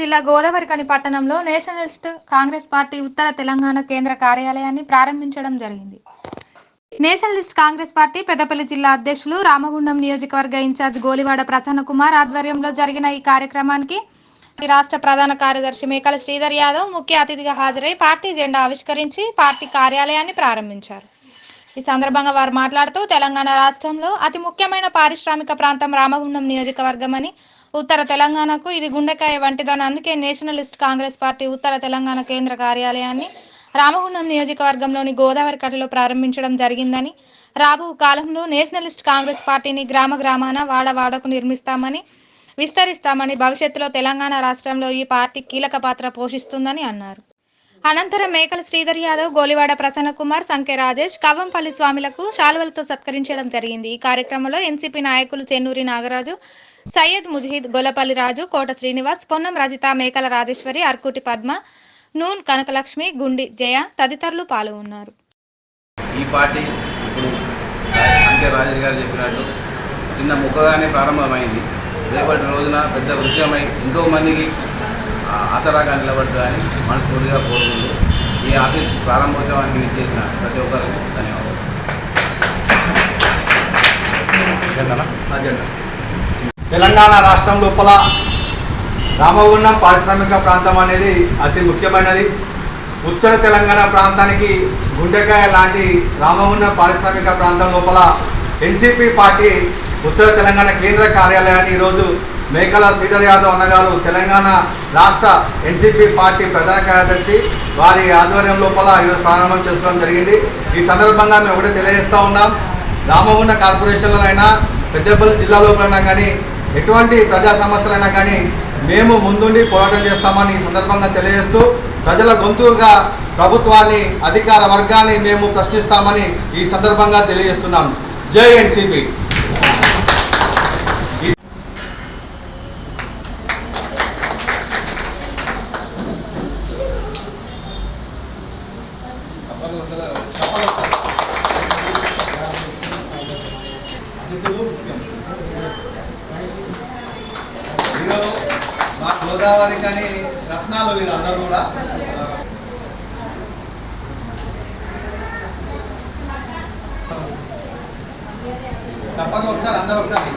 జిల్లా గోదావరికని పట్టణంలో Nationalist Congress party ఉత్తర తెలంగాణ కేంద్ర కార్యాలయాన్ని ప్రారంభించడం జరిగింది. నేషనలిస్ట్ కాంగ్రెస్ పార్టీ పెద్దపల్లి జిల్లా అధ్యక్షులు రామగుండం నియోజకవర్గ ఇన్ఛార్జ్ గోలివాడ ప్రసన్న కుమార్ ఆధ్వర్యంలో జరిగిన ఈ కార్యక్రమానికి రాష్ట్ర ప్రధాన కార్యదర్శి మేకల శ్రీధర్ యాదవ్ ముఖ్య అతిథిగా హాజరై పార్టీ జెండా ఆవిష్కరించి పార్టీ కార్యాలయాన్ని ప్రారంభించారు. ఈ సందర్భంగా వారు మాట్లాడుతూ తెలంగాణ రాష్ట్రంలో అతి ముఖ్యమైన పారిశ్రామిక ప్రాంతం రామగుండం నియోజకవర్గం అని ఉత్తర తెలంగాణకు ఇది గుండెకాయ వంటిదని. అందుకే నేషనలిస్ట్ కాంగ్రెస్ పార్టీ ఉత్తర తెలంగాణ కేంద్ర కార్యాలయాన్ని రామగుండం నియోజకవర్గంలోని గోదావరి కట్టలో ప్రారంభించడం జరిగిందని. రాబో కాలంలో నేషనలిస్ట్ కాంగ్రెస్ పార్టీని గ్రామ గ్రామాన వాడ వాడకు నిర్మిస్తామని విస్తరిస్తామని భవిష్యత్తులో తెలంగాణ రాష్ట్రంలో ఈ పార్టీ కీలక పాత్ర పోషిస్తుందని అన్నారు. అనంతరం మేకల శ్రీధర్ యాదవ్ గోలివాడ ప్రసన్న కుమార్ సంఖ్య రాజేష్ కవ్వంపల్లి స్వామిలకు శాలువలతో సత్కరించడం జరిగింది. ఈ కార్యక్రమంలో ఎన్సీపీ నాయకులు చెన్నూరి నాగరాజు సయ్యద్ ముజీద్ గొల్లపల్లి రాజు కోట శ్రీనివాస్ పొన్నం రజిత మేకల రాజేశ్వరి అర్కుటి పద్మ నూన్ కనకలక్ష్మి గుండి జయ తదితరులు పాల్గొన్నారు. ఈ పార్టీ ఇప్పుడు రాజేష్ గారు చెప్పినట్టు చిన్న ముక్కగానే ప్రారంభమైంది. రేపటి రోజున పెద్ద వృక్షమై ఎంతో మందికి ఆ, ఆసరాగా నిలబడుతుందని మనస్ఫూర్తిగా కోరుకుంటూ ఈ ఆఫీస్ ప్రారంభోత్సవానికి ఇచ్చేసిన ప్రతి ఒక్కరికి ధన్యవాదాలు. తెలంగాణ రాష్ట్రం లోపల రామగుండం పారిశ్రామిక ప్రాంతం అనేది అతి ముఖ్యమైనది. ఉత్తర తెలంగాణ ప్రాంతానికి గుండెకాయ లాంటి రామగుండం పారిశ్రామిక ప్రాంతం లోపల ఎన్సీపీ పార్టీ ఉత్తర తెలంగాణ కేంద్ర కార్యాలయాన్ని ఈరోజు మేకల శ్రీధర్ యాదవ్ అన్నగారు తెలంగాణ రాష్ట్ర ఎన్సీపీ పార్టీ ప్రధాన కార్యదర్శి వారి ఆధ్వర్యం లోపల ఈరోజు ప్రారంభం చేసుకోవడం జరిగింది. ఈ సందర్భంగా మేము ఒకటే తెలియజేస్తూ ఉన్నాం. రామగుండ కార్పొరేషన్లోనైనా పెద్దపల్లి జిల్లాలోపలైన కానీ ఎటువంటి ప్రజా సమస్యలైనా కానీ మేము ముందుండి పోరాటం చేస్తామని ఈ సందర్భంగా తెలియజేస్తూ ప్రజల గొంతుగా ప్రభుత్వాన్ని అధికార వర్గాన్ని మేము ప్రశ్నిస్తామని ఈ సందర్భంగా తెలియజేస్తున్నాను జై ఎన్సీపీ ఈరోజు మా గోదావరి కానీ రత్నాలు వీళ్ళందరూ కూడా తప్పక ఒకసారి అందరూ ఒకసారి